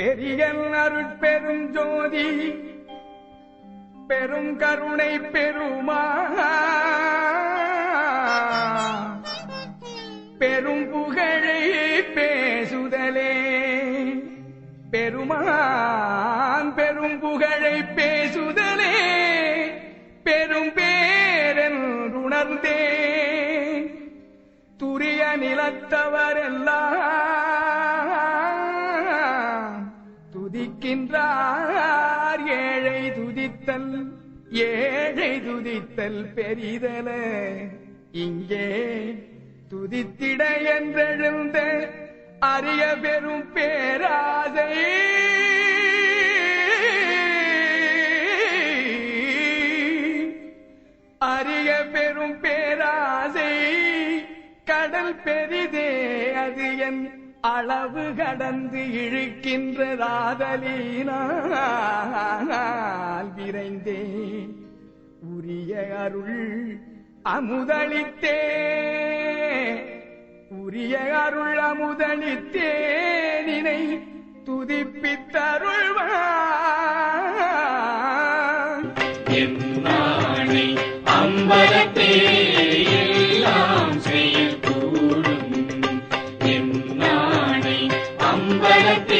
பெரிய அருட்பெரும் ஜோதி பெரும் கருணை பெருமா. பெரும் புகழை பேசுதலே பெருமான் பெரும் புகழை பேசுதலே பெரும் பேரன் உணர்ந்தே. துரிய நிலத்தவரெல்லாம் துதிக்கின்றார். ஏழை துதித்தல் ஏழை துதித்தல் பெரிதல. இங்கே துதித்திட என்றெழுந்த அரிய பெரும் பேராசை. அரிய பெரும் பேராசை. கடல் பெரிதே அது என் அளவு கடந்து இழுக்கின்றதாதலினால் விரைந்தே உரிய அருள் அமுதளித்தே உரிய அருள் அமுதளித்தே நினை துதிப்பித்தருள்வான். என்னானை அம்பலத்தே செய்யக்கூடும் என்னானை அம்பலத்தே